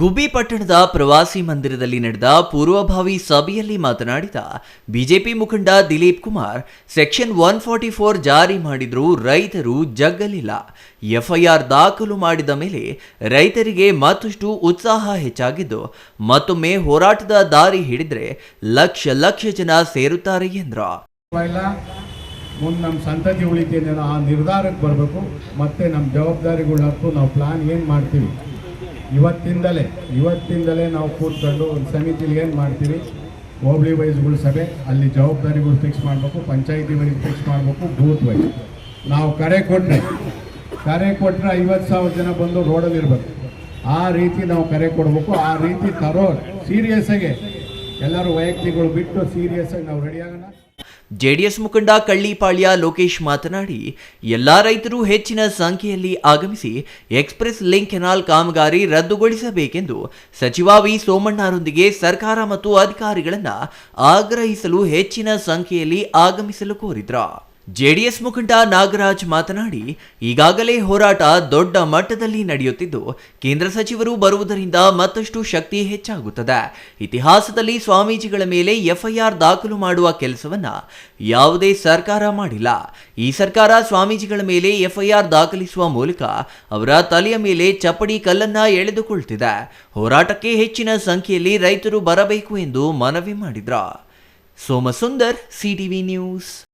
ಗುಬ್ಬಿ ಪಟ್ಟಣದ ಪ್ರವಾಸಿ ಮಂದಿರದಲ್ಲಿ ನಡೆದ ಪೂರ್ವಭಾವಿ ಸಭೆಯಲ್ಲಿ ಮಾತನಾಡಿದ ಬಿಜೆಪಿ ಮುಖಂಡ Dilip Kumar, section one forty four ಜಾರಿ ಮಾಡಿದರೂ ರೈತರು ಜಗ್ಗಲಿಲ್ಲ. ಎಫ್ಐಆರ್ ದಾಖಲು ಮಾಡಿದ ಮೇಲೆ ರೈತರಿಗೆ ಮತ್ತಷ್ಟು ಉತ್ಸಾಹ ಹೆಚ್ಚಾಗಿದ್ದು, ಮತ್ತೊಮ್ಮೆ ಹೋರಾಟದ ದಾರಿ ಹಿಡಿದ್ರೆ ಲಕ್ಷ ಲಕ್ಷ ಜನ ಸೇರುತ್ತಾರೆ ಎಂದರು. ಮುಂದೆ ನಮ್ಮ ಸಂತತಿ ಉಳಿತೇನೆ ಆ ನಿರ್ಧಾರಕ್ಕೆ ಬರಬೇಕು, ಮತ್ತೆ ನಮ್ಮ ಜವಾಬ್ದಾರಿಗಳು ಹತ್ತು ನಾವು ಪ್ಲಾನ್ ಏನು ಮಾಡ್ತೀವಿ. ಇವತ್ತಿಂದಲೇ ಇವತ್ತಿಂದಲೇ ನಾವು ಕೂತ್ಕೊಂಡು ಒಂದು ಸಮಿತಿಲಿ ಏನು ಮಾಡ್ತೀವಿ? ಹೋಬಳಿ ವೈಸ್ಗಳ ಸಭೆ, ಅಲ್ಲಿ ಜವಾಬ್ದಾರಿಗಳು ಫಿಕ್ಸ್ ಮಾಡಬೇಕು, ಪಂಚಾಯಿತಿ ಫಿಕ್ಸ್ ಮಾಡಬೇಕು ಬೂತ್ ವೈಸ್ ನಾವು ಕರೆ ಕೊಟ್ಟರೆ ಕರೆ ಕೊಟ್ಟರೆ ಐವತ್ತು ಸಾವಿರ ಜನ ಬಂದು ರೋಡಲ್ಲಿ ಇರಬೇಕು. ಆ ರೀತಿ ನಾವು ಕರೆ ಕೊಡಬೇಕು, ಆ ರೀತಿ ತರೋ ಸೀರಿಯಸ್ಸಾಗೆ ಎಲ್ಲರೂ ವೈಯಕ್ತಿಗಳು ಬಿಟ್ಟು ಸೀರಿಯಸ್ಸಾಗಿ ನಾವು ರೆಡಿ ಆಗೋಣ ಜೆಡಿಎಸ್ ಮುಖಂಡ ಕಳ್ಳಿಪಾಳ್ಯ ಲೋಕೇಶ್ ಮಾತನಾಡಿ, ಎಲ್ಲ ರೈತರು ಹೆಚ್ಚಿನ ಸಂಖ್ಯೆಯಲ್ಲಿ ಆಗಮಿಸಿ ಎಕ್ಸ್ಪ್ರೆಸ್ ಲಿಂಕ್ ಕೆನಾಲ್ ಕಾಮಗಾರಿ ರದ್ದುಗೊಳಿಸಬೇಕೆಂದು ಸಚಿವ ವಿ ಸೋಮಣ್ಣರೊಂದಿಗೆ ಸರ್ಕಾರ ಮತ್ತು ಅಧಿಕಾರಿಗಳನ್ನು ಆಗ್ರಹಿಸಲು ಹೆಚ್ಚಿನ ಸಂಖ್ಯೆಯಲ್ಲಿ ಆಗಮಿಸಲು ಕೋರಿದ್ರು. ಜೆಡಿಎಸ್ ಮುಖಂಡ ನಾಗರಾಜ್ ಮಾತನಾಡಿ, ಈಗಾಗಲೇ ಹೋರಾಟ ದೊಡ್ಡ ಮಟ್ಟದಲ್ಲಿ ನಡೆಯುತ್ತಿದ್ದು, ಕೇಂದ್ರ ಸಚಿವರು ಬರುವುದರಿಂದ ಮತ್ತಷ್ಟು ಶಕ್ತಿ ಹೆಚ್ಚಾಗುತ್ತದೆ. ಇತಿಹಾಸದಲ್ಲಿ ಸ್ವಾಮೀಜಿಗಳ ಮೇಲೆ ಎಫ್ಐಆರ್ ದಾಖಲು ಮಾಡುವ ಕೆಲಸವನ್ನ ಯಾವುದೇ ಸರ್ಕಾರ ಮಾಡಿಲ್ಲ. ಈ ಸರ್ಕಾರ ಸ್ವಾಮೀಜಿಗಳ ಮೇಲೆ ಎಫ್ಐಆರ್ ದಾಖಲಿಸುವ ಮೂಲಕ ಅವರ ತಲೆಯ ಮೇಲೆ ಚಪ್ಪಡಿ ಕಲ್ಲನ್ನ ಎಳೆದುಕೊಳ್ತಿದೆ. ಹೋರಾಟಕ್ಕೆ ಹೆಚ್ಚಿನ ಸಂಖ್ಯೆಯಲ್ಲಿ ರೈತರು ಬರಬೇಕು ಎಂದು ಮನವಿ ಮಾಡಿದ್ರ. Somasundar, CTV news.